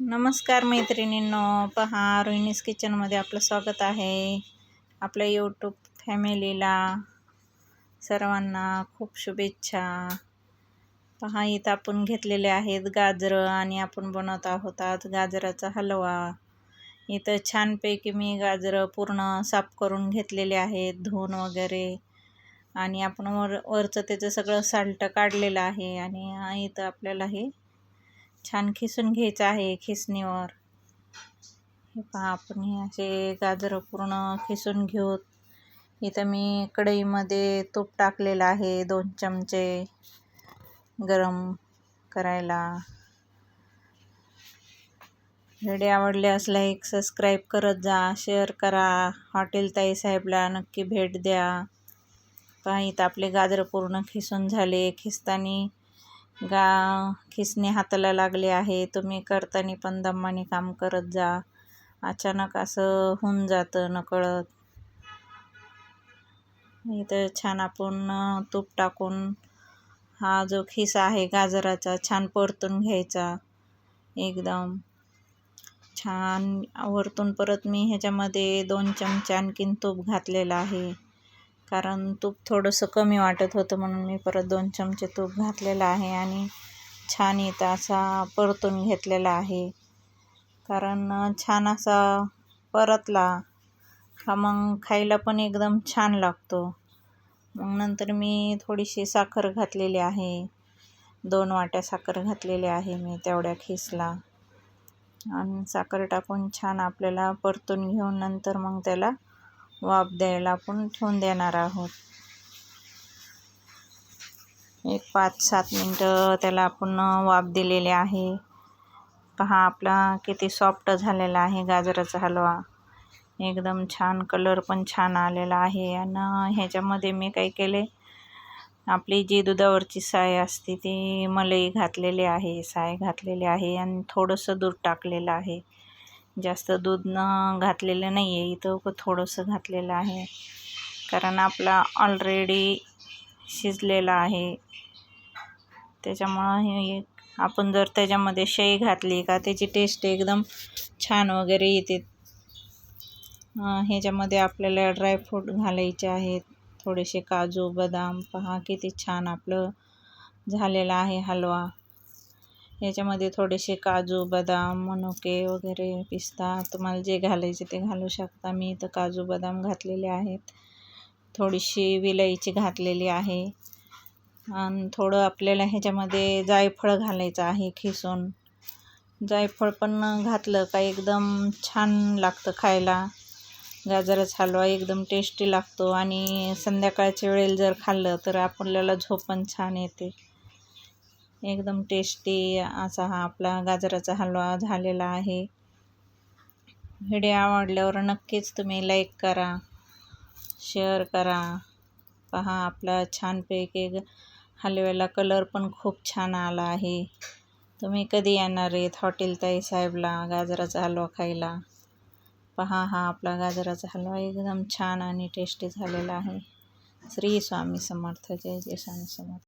नमस्कार मैत्रिणींनो पहा रोहिणीस किचनमध्ये आपलं स्वागत आहे. आपल्या यूट्यूब फॅमिलीला सर्वांना खूप शुभेच्छा. पहा इथं आपण घेतलेले आहेत गाजरं आणि आपण बनवत आहोत आज गाजराचा हलवा. इथं छानपैकी मी गाजरं पूर्ण साफ करून घेतलेले आहेत धुवून वगैरे. आणि आपण वर वरचं त्याचं सगळं साल्ट काढलेलं आहे आणि इथं आपल्याला हे छान खिसून घ्यायचं आहे खिसणीवर. हे पहा आपण हे असे गाजर पूर्ण खिसून घेऊ इथं मी कढईमध्ये तूप टाकलेलं आहे दोन चमचे गरम करायला. व्हिडिओ आवडले असला एक सबस्क्राईब करत जा शेअर करा हॉटेल ताई साहेबला नक्की भेट द्या. पहा इथं आपले गाजर पूर्ण खिसून झाले खिसतानी गा खिसणे हाताला लागले आहे. तुम्ही करताना पण दम्माने काम करत जा. अचानक असं होऊन जातं नकळत. इथं छान आपण तूप टाकून हा जो खिस आहे गाजराचा छान परतून घ्यायचा. एकदम छान वरतून परत मी ह्याच्यामध्ये दोन चमचे आणखीन तूप घातलेलं आहे. कारण तूप थोडंसं कमी वाटत होतं म्हणून मी परत दोन चमचे तूप घातलेलं आहे आणि छान इथं असा परतून घेतलेला आहे. कारण छान असा परतला का मग खायला पण एकदम छान लागतो. मग नंतर मी थोडीशी साखर घातलेली आहे. दोन वाट्या साखर घातलेली आहे मी तेवढ्या खिसला. आणि साखर टाकून छान आपल्याला परतून घेऊन नंतर मग त्याला वाफ द्यायला आपण ठेवून देणार आहोत. एक पाच सात मिनटं त्याला आपण वाफ दिलेले आहे. पहा आपला किती सॉफ्ट झालेला आहे गाजराचा हलवा. एकदम छान कलर पण छान आलेला आहे. आणि ह्याच्यामध्ये मी काय केले आपली जी दुधावरची साय असते ती मलई घातलेली आहे साय घातलेली आहे. आणि थोडंसं दूध टाकलेलं आहे. जास्त दूध न घातलेलं नाही आहे इथं थोडंसं घातलेलं आहे. कारण आपला ऑलरेडी शिजलेला आहे. त्याच्यामुळं हे आपण जर त्याच्यामध्ये शेई घातली का त्याची टेस्ट एकदम छान वगैरे येते. ह्याच्यामध्ये आपल्याला ड्रायफ्रूट घालायचे आहेत. थोडेसे काजू बदाम पहा किती छान आपलं झालेलं आहे हलवा. याच्यामध्ये थोडेसे काजू बदाम मनुके वगैरे पिस्ता तुम्हाला जे घालायचे ते घालू शकता. मी इथं काजू बदाम घातलेले आहेत. थोडीशी विलायची घातलेली आहे. आणि थोडं आपल्याला ह्याच्यामध्ये जायफळ घालायचं आहे खिसून. जायफळ पण घातलं का एकदम छान लागतं खायला. गाजराचा हलवा एकदम टेस्टी लागतो. आणि संध्याकाळच्या वेळेला जर खाल्लं तर आपल्याला झोप पण छान येते. एकदम टेस्टी असा हा आपला गाजराचा हलवा झालेला आहे. व्हिडिओ आवडल्यावर नक्कीच तुम्ही लाईक करा शेअर करा. पहा आपला छानपैकी हलव्याला कलर पण खूप छान आला आहे. तुम्ही कधी येणार आहेत हॉटेल ताई साहेबला गाजराचा हलवा खायला? पहा हा आपला गाजराचा हलवा एकदम छान आणि टेस्टी झालेला आहे. श्री स्वामी समर्थ जय जय स्वामी समर्थ.